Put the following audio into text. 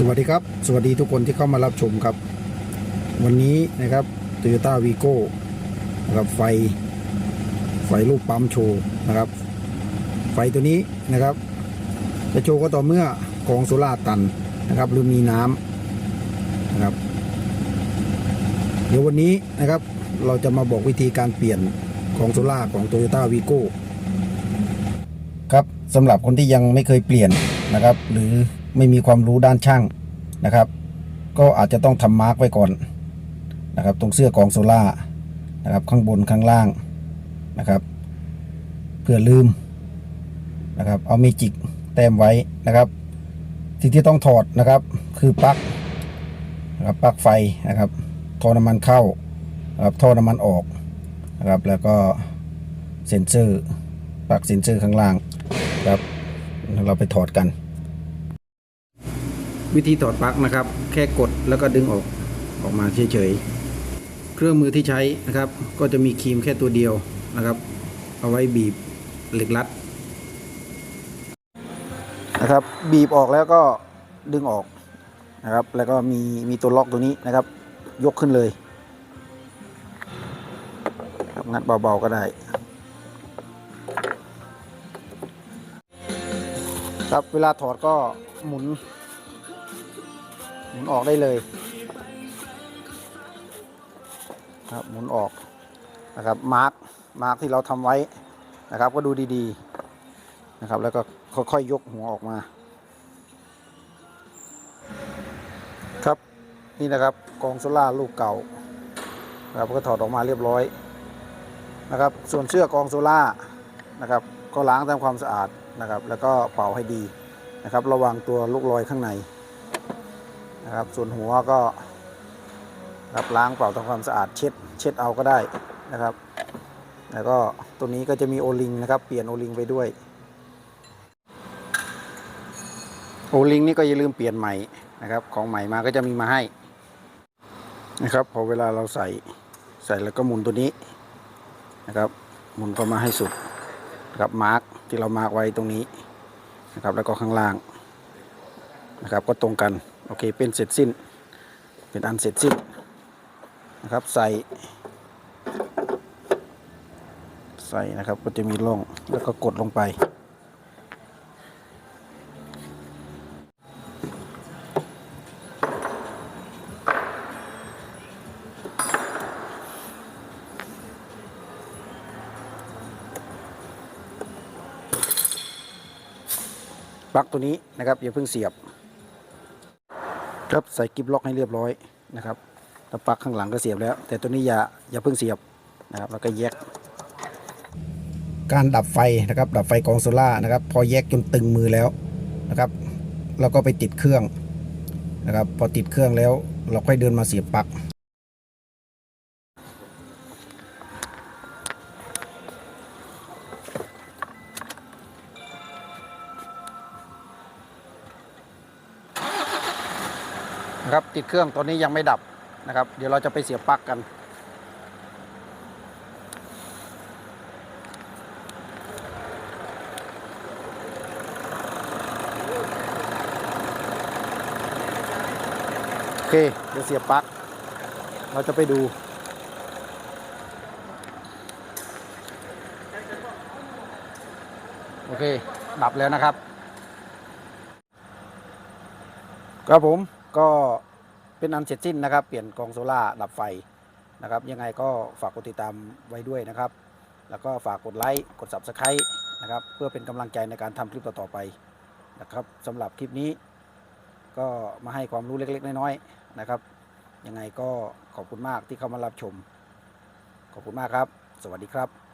สวัสดีครับ สวัสดีทุกคนที่เข้ามารับชมครับ วันนี้นะครับ Toyota v i g o นะครับไฟ ไฟลูกปั๊มโชว์นะครับ ไฟตัวนี้นะครับ จะโชว์ก็ต่อเมื่อกองโซล่าร์ตันนะครับ หรือมีน้ำนะครับ เดี๋ยววันนี้นะครับ เราจะมาบอกวิธีการเปลี่ยนกองโซล่าร์ของ Toyota v i g o ครับสำหรับคนที่ยังไม่เคยเปลี่ยนนะครับ หรือ ไม่มีความรู้ด้านช่างนะครับ ก็อาจจะต้องทำมาร์กไว้ก่อนนะครับ ตรงเสื้อกองโซล่านะครับ ข้างบนข้างล่างนะครับ เพื่อลืมนะครับ เอาเมจิกแต้มไว้นะครับ สิ่งที่ต้องถอดนะครับ คือปลั๊กนะครับปลั๊กไฟนะครับท่อน้ำมันเข้านะครับท่อน้ำมันออกนะครับ แล้วก็เซ็นเซอร์ปลั๊กเซ็นเซอร์ข้างล่างครับเราไปถอดกัน วิธีถอดปลั๊กนะครับ แค่กดแล้วก็ดึงออกออกมาเฉยๆ เครื่องมือที่ใช้นะครับ ก็จะมีครีมแค่ตัวเดียวนะครับ เอาไว้บีบเหล็กรัดนะครับ บีบออกแล้วก็ดึงออกนะครับ แล้วก็มีมีตัวล็อกตัวนี้นะครับ ยกขึ้นเลยครับงัดเบาๆก็ได้ครับเวลาถอดก็หมุน มุนออกได้เลยครับหมุนออกนะครับมาร์กมาร์กที่เราทำไว้นะครับ ก็ดูดีๆนะครับ แล้วก็ค่อยๆยกหัวออกมา ครับนี่นะครับกองโซล่าร์ลูกเก่านะครับก็ถอดออกมาเรียบร้อยนะครับ ส่วนเสื้อกองโซล่าร์นะครับ ก็ล้างทำความสะอาดนะครับ แล้วก็เป่าให้ดีนะครับ ระวังตัวลูกรอยข้างใน นะครับ ส่วนหัวก็ครับล้างเป่าทำความสะอาดเช็ดเช็ดเอาก็ได้นะครับ แล้วก็ตัวนี้ก็จะมีโอลิงนะครับ เปลี่ยนโอลิงไปด้วย โอลิงนี่ก็อย่าลืมเปลี่ยนใหม่นะครับ ของใหม่มาก็จะมีมาให้นะครับ พอเวลาเราใส่ใส่แล้วก็หมุนตัวนี้นะครับหมุนเข้ามาให้สุดนะครับมาร์กที่เรามาร์กไว้ตรงนี้นะครับ แล้วก็ข้างล่างนะครับก็ตรงกัน โอเคเป็นเสร็จสิ้น เป็นอันเสร็จสิ้นนะครับใส่ ใส่นะครับก็จะมีร่องแล้วก็กดลงไป ปลั๊กตัวนี้นะครับอย่าเพิ่งเสียบ ครับใส่กิบล็อกให้เรียบร้อยนะครับแล้วปลั๊กข้างหลังก็เสียบแล้ว แต่ตัวนี้อย่าอย่าเพิ่งเสียบนะครับแล้วก็แยก การดับไฟนะครับดับไฟกองโซล่านะครับ พอแยกจนตึงมือแล้วนะครับเราก็ไปติดเครื่องนะครับ พอติดเครื่องแล้วเราค่อยเดินมาเสียบปลั๊ก นะครับติดเครื่องตัวนี้ยังไม่ดับนะครับ เดี๋ยวเราจะไปเสียบปลั๊กกัน โอเค เดี๋ยวเสียบปลั๊กเราจะไปดูโอเค ดับแล้วนะครับ ครับผม ก็เป็นอันเสร็จสิ้นนะครับ เปลี่ยนกองโซล่าดับไฟนะครับ ยังไงก็ฝากกดติดตามไว้ด้วยนะครับ แล้วก็ฝากกดไลค์กด Subscribe นะครับ เพื่อเป็นกำลังใจในการทำคลิปต่อๆไปนะครับสำหรับคลิปนี้ ก็มาให้ความรู้เล็ก ๆ น้อยๆนะครับ ยังไงก็ขอบคุณมากที่เข้ามารับชม ขอบคุณมากครับ สวัสดีครับ